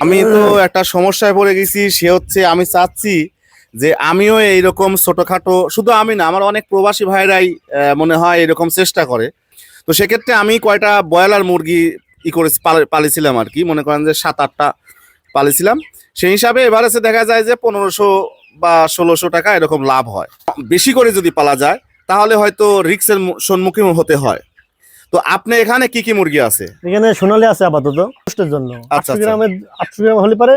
আমি তো একটা সমস্যায় পড়ে গেছি, সে হচ্ছে আমি চাচ্ছি যে আমিও এইরকম ছোটখাটো, শুধু আমি না, আমার অনেক প্রবাসী ভাইরাই মনে হয় এরকম চেষ্টা করে। তো সেক্ষেত্রে আমি কয়টা ব্রয়লার মুরগি ই করে পাল- পালিছিলাম আর কি, মনে করেন যে সাত, আটটা পালিছিলাম। সেই হিসাবে এভারেজে দেখা যায় যে পনেরোশো বা ষোলোশো টাকা এরকম লাভ হয়। বেশি করে যদি পালা যায়, তাহলে হয়তো রিক্সের সম্মুখীন হতে হয়। তো আপনি এখানে কি কি মুরগি আছে? এখানে সোনালি আছে আপাতত কষ্টের জন্য। আচ্ছা, আটশো আচ্ছা। গ্রামের আটশো গ্রাম হলে পারে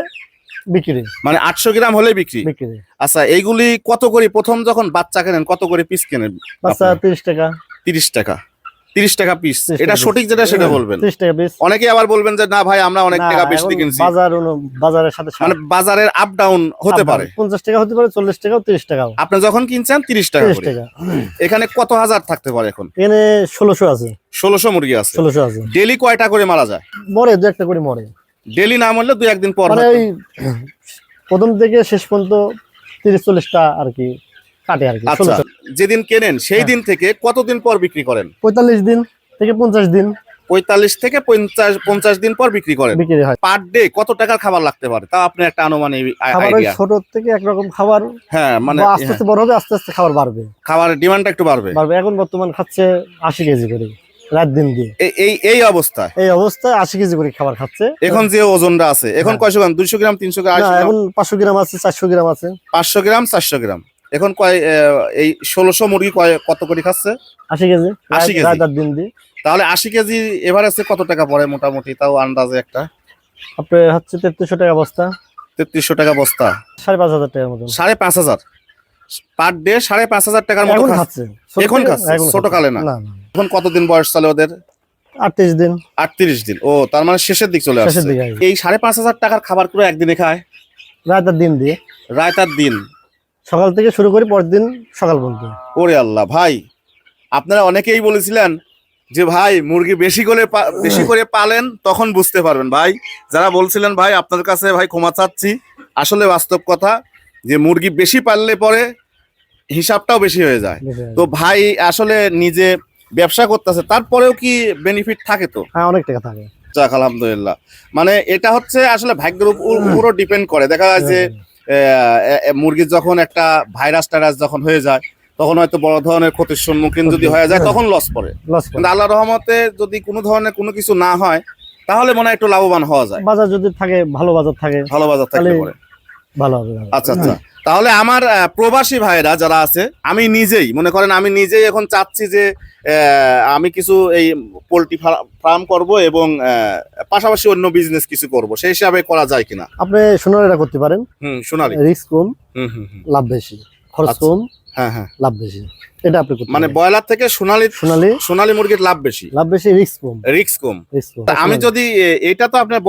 বিক্রি। মানে আটশো গ্রাম হলে বিক্রি? বিক্রি। আচ্ছা এইগুলি কত করে প্রথম যখন বাচ্চা কেনেন কত করে পিস কেনেন বাচ্চা তিরিশ টাকা। তিরিশ টাকা। তিরিশ টাকা পিস এটা সঠিক যেটা সেটা বলবেন। তিরিশ টাকা পিস অনেকে আবার বলবেন যে না ভাই আমরা অনেক টাকা এখন কিনছি। বাজার বাজারের সাথে মানে বাজারের আপ ডাউন হতে পারে। পঞ্চাশ টাকা হতে পারে চল্লিশ টাকাও তিরিশ টাকাও। আপনি যখন কিনছেন তিরিশ টাকা টাকা। এখানে কত হাজার থাকতে পারে এখন? এখানে ষোলোশো আছে। ষোলোশো মুরগি আছে। ষোলোশো আছে। ডেলি কয়টা করে মারা যায়? মরে দু একটা করে মরে। ডেলি না মরলে দু একদিন পর মানে প্রথম থেকে শেষ পর্যন্ত তিরিশ চল্লিশটা আর কি কাটে আর কি আচ্ছা যেদিন কেনেন সেই হ্যাঁ। দিন থেকে কতদিন পর বিক্রি করেন? পঁয়তাল্লিশ দিন থেকে পঞ্চাশ দিন। পঁয়তাল্লিশ থেকে পঞ্চাশ পঞ্চাশ দিন পর বিক্রি করেন? বিক্রি হয়। পার ডে কত টাকার খাবার লাগতে পারে? তা আপনি একটা আনুমানিক আইডিয়া। ছোট থেকে একরকম খাবার হ্যাঁ মানে আস্তে আস্তে বড় হবে আস্তে আস্তে খাবার বাড়বে। খাবারের ডিমান্ডটা একটু বাড়বে। বাড়বে। এখন বর্তমান খাচ্ছে আশি কেজি করে রাত দিন দিয়ে। এই- এই এই অবস্থায় এই অবস্থায় আশি কেজি করে খাবার খাচ্ছে। এখন যে ওজনটা আছে এখন হ্যাঁ। কয়শো গ্রাম? দুইশো গ্রাম তিনশো গ্রাম? এখন পাঁচশো গ্রাম আছে চারশো গ্রাম আছে। পাঁচশো গ্রাম চারশো গ্রাম। এখন কয় এই ষোলোশো মুরগি কয় কত করে খাচ্ছে? আশি কেজি 80 কেজি। দিন দিয়ে। তাহলে আশি কেজি এভারেজে কত টাকা পড়ে মোটামুটি? তাও আন্দাজে একটা। আপনার হচ্ছে তেত্রিশশো টাকা বস্তা। তেত্রিশশো টাকা বস্তা। সাড়ে পাঁচ হাজার টাকার মতন। সাড়ে পাঁচ হাজার? পার ডে সাড়ে পাঁচ হাজার টাকার মতো খাচ্ছে? এখন খাচ্ছে, এখন ছোট কালে না। এখন কতদিন বয়স চলে ওদের? আটত্রিশ দিন। আটত্রিশ দিন। ও তার মানে শেষের দিক চলে আসছে। এই সাড়ে পাঁচ হাজার টাকার খাবার করে একদিনে খায়? রাত আর দিন দিয়ে। রায় তার দিন সকাল থেকে শুরু করি পরের দিন সকাল পর্যন্ত। ওরে আল্লাহ ভাই আপনারা অনেকেই বলেছিলেন যে ভাই মুরগি বেশি করে বেশি করে পালেন তখন বুঝতে পারবেন। ভাই যারা বলছিলেন ভাই আপনার কাছে ভাই ক্ষমা চাচ্ছি। আসলে বাস্তব কথা যে মুরগি বেশি পাললে পরে হিসাবটাও বেশি হয়ে যায়। তো ভাই আসলে নিজে ব্যবসা করতেছে তারপরেও কি বেনিফিট থাকে তো? হ্যাঁ অনেক টাকা থাকে। যাক আলহামদুলিল্লাহ। মানে এটা হচ্ছে আসলে ভাগ্যের উপ- উপরও ডিপেন্ড করে। দেখা যায় যে এ- মুরগির যখন একটা ভাইরাস টাইরাস যখন হয়ে যায় তখন হয়তো বড় ধরনের ক্ষতির সম্মুখীন যদি হয়ে যায় তখন লস পড়ে। লস কিন্তু আল্লাহ রহমতে যদি কোনো ধরনের কোনো কিছু না হয় তাহলে মনে হয় একটু লাভবান হওয়া যায়। বাজার যদি থাকে ভালো বাজার থাকে ভালো বাজার থাকলে ভালো হবে ভালো। আচ্ছা আচ্ছা। তাহলে আমার প্রবাসী ভাইরা যারা আছে আমি নিজেই মনে করেন আমি নিজেই এখন চাচ্ছি যে আহ, আমি কিছু এই পোলট্রি ফার্ম করব এবং পাশাপাশি অন্য বিজনেস কিছু করব। সেই হিসাবে করা যায় কিনা? আপনি সোনালিটা করতে পারেন। হুম সোনালি। রিস্ক কম হুম হুম হুম। লাভ বেশি। খরচ। কম। হ্যাঁ হ্যাঁ। লাভ বেশি। এটা আপনি মানে ব্রয়লার থেকে সোনালি সোনালি সোনালি মুরগির লাভ বেশি। লাভ বেশি রিস্ক কম। রিস্ক কম। আমি যদি এটা তো আপনার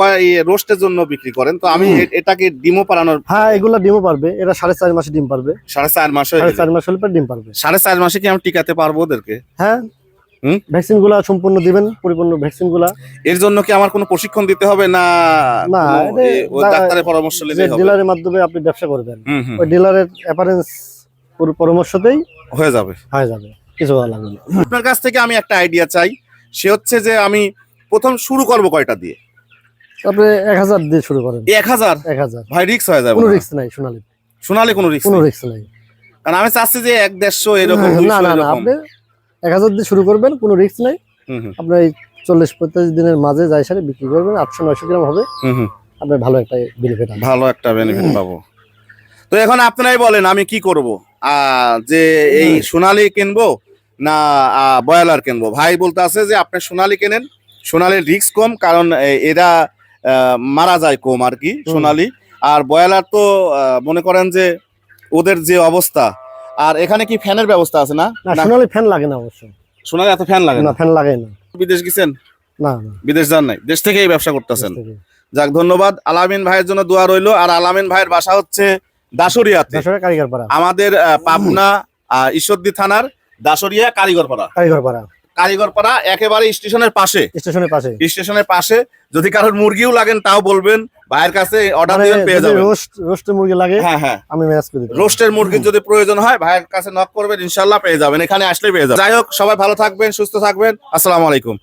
রোস্টের জন্য বিক্রি করেন তো আমি এটাকে ডিমও পালানোর হ্যাঁ এগুলা ডিমও পারবে এটা সাড়ে চার মাসে ডিম পারবে সাড়ে চার মাস সাড়ে চার মাস হলে ডিম পারবে সাড়ে চার মাসে কি আমি টিকাতে পারব ওদেরকে? হ্যাঁ। ভ্যাকসিনগুলা সম্পূর্ণ দিবেন পরিপূর্ণ ভ্যাকসিনগুলা এর জন্য কি আমার কোনো প্রশিক্ষণ দিতে হবে না না, ডাক্তারের পরামর্শ যে হবে? ডিলারের মাধ্যমে আপনি ব্যবসা করবেন। ওই ডিলারের অ্যাপারেন্স পরামর্শতেই হয়ে যাবে। হয়ে যাবে। কিছু ভালো লাগবে না। আপনার কাছ থেকে আমি একটা আইডিয়া চাই। সে হচ্ছে যে আমি প্রথম শুরু করব কয়টা দিয়ে? তারপরে এক হাজার দিয়ে শুরু করেন। এক হাজার? এক হাজার। ভাই রিক্স হয়ে যাবে কোনো? রিস্ক নাই সোনালি। সোনালি কোনো রিক্স কোনো রিস্ক নাই। কারণ আমি চাচ্ছি যে এক দেড়শো এরকম না না না আপনি এক হাজার দিয়ে শুরু করবেন কোনো রিস্ক নাই। আপনার এই চল্লিশ পঁয়তাল্লিশ দিনের মাঝে যাই সারে বিক্রি করবেন আটশো নয়শো গ্রাম হবে। আপনার ভালো একটা বেনিফিট ভালো একটা বেনিফিট পাবো। তো এখন আপনারাই বলেন আমি কি করব? যে এই সোনালি কিনবো না বয়লার কিনবো? ভাই বলতে আছে যে আপনি সোনালি কেনেন। সোনালির রিস্ক কম কারণ এরা মারা যায় কম আর কি সোনালি। আর বয়লার তো মনে করেন যে ওদের যে অবস্থা। আর এখানে কি ফ্যানের ব্যবস্থা আছে না? সোনালি ফ্যান লাগে না অবশ্য। সোনালি এত ফ্যান লাগে না? ফ্যান লাগে না। বিদেশ গেছেন? না না। বিদেশ যান নাই? দেশ থেকেই ব্যবসা করতেছেন? যাক ধন্যবাদ। আলামিন ভাইয়ের জন্য দোয়া রইল। আর আলামিন ভাইয়ের বাসা হচ্ছে দাসরিয়াতে। যশোরে কারিগর পাড়া আমাদের পাবনা ঈশ্বরদী থানার দাসরিয়া কারিগরপাড়া। কারিগর পাড়া কারিগরপাড়া একেবারে স্টেশনের পাশে। স্টেশনের পাশে। স্টেশনের পাশে। যদি কারোর মুরগিও লাগেন তাও বলবেন। ভাইয়ের কাছে অর্ডার মানে দিবেন পেয়ে যাবেন। রোস্ট রোস্টের মুরগি লাগে হ্যাঁ হ্যাঁ। আমি ম্যানেজ করে পারব। রোস্টের মুরগির যদি প্রয়োজন হয় ভাইয়ের কাছে নক করবেন ইনশাল্লাহ পেয়ে যাবেন। এখানে আসলে পেয়ে যাবেন। যাই হোক সবাই ভালো থাকবেন সুস্থ থাকবেন। আসসালামু আলাইকুম।